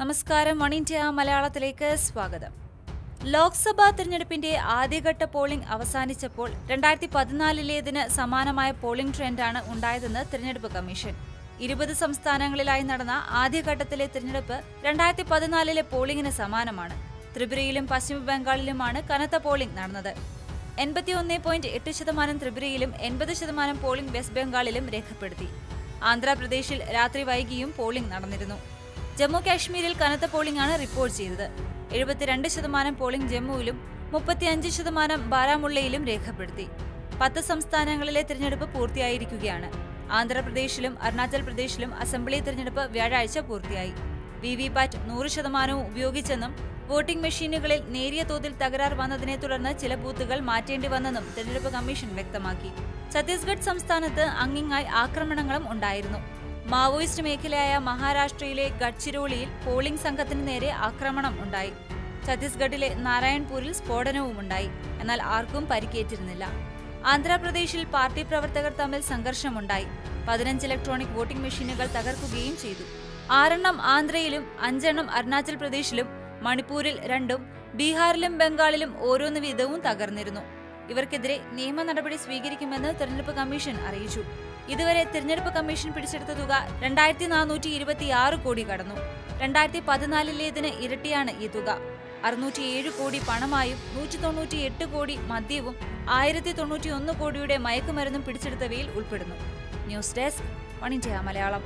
നമസ്കാരം. One India മലയാളത്തിലേക്ക് സ്വാഗതം. ലോക്സഭാ തിരഞ്ഞെടുപ്പിന്റെ ആദ്യഘട്ട പോളിംഗ് അവസാനിച്ചപ്പോൾ രണ്ടായിരത്തി പതിനാലിലേതിന് സമാനമായ പോളിംഗ് ട്രെൻഡാണ് ഉണ്ടായതെന്ന് തിരഞ്ഞെടുപ്പ് കമ്മീഷൻ. ഇരുപത് സംസ്ഥാനങ്ങളിലായി നടന്ന ആദ്യഘട്ടത്തിലെ തിരഞ്ഞെടുപ്പ് രണ്ടായിരത്തി പതിനാലിലെ പോളിംഗിന് സമാനമാണ്. ത്രിപുരയിലും പശ്ചിമ ബംഗാളിലുമാണ് കനത്ത പോളിംഗ് നടന്നത്. എൺപത്തിയൊന്ന് പോയിന്റ് എട്ട് ശതമാനം ത്രിപുരയിലും എൺപത് ശതമാനം പോളിംഗ് വെസ്റ്റ് ബംഗാളിലും രേഖപ്പെടുത്തി. ആന്ധ്രാപ്രദേശിൽ രാത്രി വൈകിയും പോളിംഗ് നടന്നിരുന്നു. ജമ്മു കാശ്മീരിൽ കനത്ത പോളിംഗ് ആണ് റിപ്പോർട്ട് ചെയ്തത്. എഴുപത്തിരണ്ട് ശതമാനം പോളിംഗ് ജമ്മുവിലും മുപ്പത്തിയഞ്ച് ശതമാനം ബാരാമുള്ളയിലും രേഖപ്പെടുത്തി. പത്ത് സംസ്ഥാനങ്ങളിലെ തിരഞ്ഞെടുപ്പ് പൂർത്തിയായിരിക്കുകയാണ്. ആന്ധ്രാപ്രദേശിലും അരുണാചൽ പ്രദേശിലും അസംബ്ലി തിരഞ്ഞെടുപ്പ് വ്യാഴാഴ്ച പൂർത്തിയായി. വി വി പാറ്റ് നൂറ് ശതമാനവും ഉപയോഗിച്ചെന്നും വോട്ടിംഗ് മെഷീനുകളിൽ നേരിയ തോതിൽ തകരാർ വന്നതിനെ തുടർന്ന് ചില ബൂത്തുകൾ മാറ്റേണ്ടി വന്നെന്നും തിരഞ്ഞെടുപ്പ് കമ്മീഷൻ വ്യക്തമാക്കി. ഛത്തീസ്ഗഡ് സംസ്ഥാനത്ത് അങ്ങിങ്ങായി ആക്രമണങ്ങളും ഉണ്ടായിരുന്നു. മാവോയിസ്റ്റ് മേഖലയായ മഹാരാഷ്ട്രയിലെ ഗഡ്ചിരോളിയിൽ പോളിംഗ് സംഘത്തിന് നേരെ ആക്രമണം ഉണ്ടായി. ഛത്തീസ്ഗഡിലെ നാരായൺപൂരിൽ സ്ഫോടനവും ഉണ്ടായി. എന്നാൽ ആർക്കും പരിക്കേറ്റിരുന്നില്ല. ആന്ധ്രാപ്രദേശിൽ പാർട്ടി പ്രവർത്തകർ തമ്മിൽ സംഘർഷമുണ്ടായി. പതിനഞ്ച് ഇലക്ട്രോണിക് വോട്ടിംഗ് മെഷീനുകൾ തകർക്കുകയും ചെയ്തു. ആറെണ്ണം ആന്ധ്രയിലും അഞ്ചെണ്ണം അരുണാചൽ പ്രദേശിലും മണിപ്പൂരിൽ രണ്ടും ബീഹാറിലും ബംഗാളിലും ഓരോന്ന് വീതവും തകർന്നിരുന്നു. ഇവർക്കെതിരെ നിയമ നടപടി സ്വീകരിക്കുമെന്ന് തെരഞ്ഞെടുപ്പ് കമ്മീഷൻ അറിയിച്ചു. ഇതുവരെ തിരഞ്ഞെടുപ്പ് കമ്മീഷൻ പിടിച്ചെടുത്ത തുക രണ്ടായിരത്തി നാനൂറ്റി ഇരുപത്തിയാറ് കോടി കടന്നു. രണ്ടായിരത്തി പതിനാലിലേതിന് ഇരട്ടിയാണ് ഈ തുക. അറുന്നൂറ്റിയേഴ് കോടി പണമായും നൂറ്റി തൊണ്ണൂറ്റി എട്ട് കോടി മദ്യവും ആയിരത്തി തൊണ്ണൂറ്റി ഒന്ന് കോടിയുടെ മയക്കുമരുന്നും പിടിച്ചെടുത്തവയിൽ ഉൾപ്പെടുന്നു. News desk one Malayalam.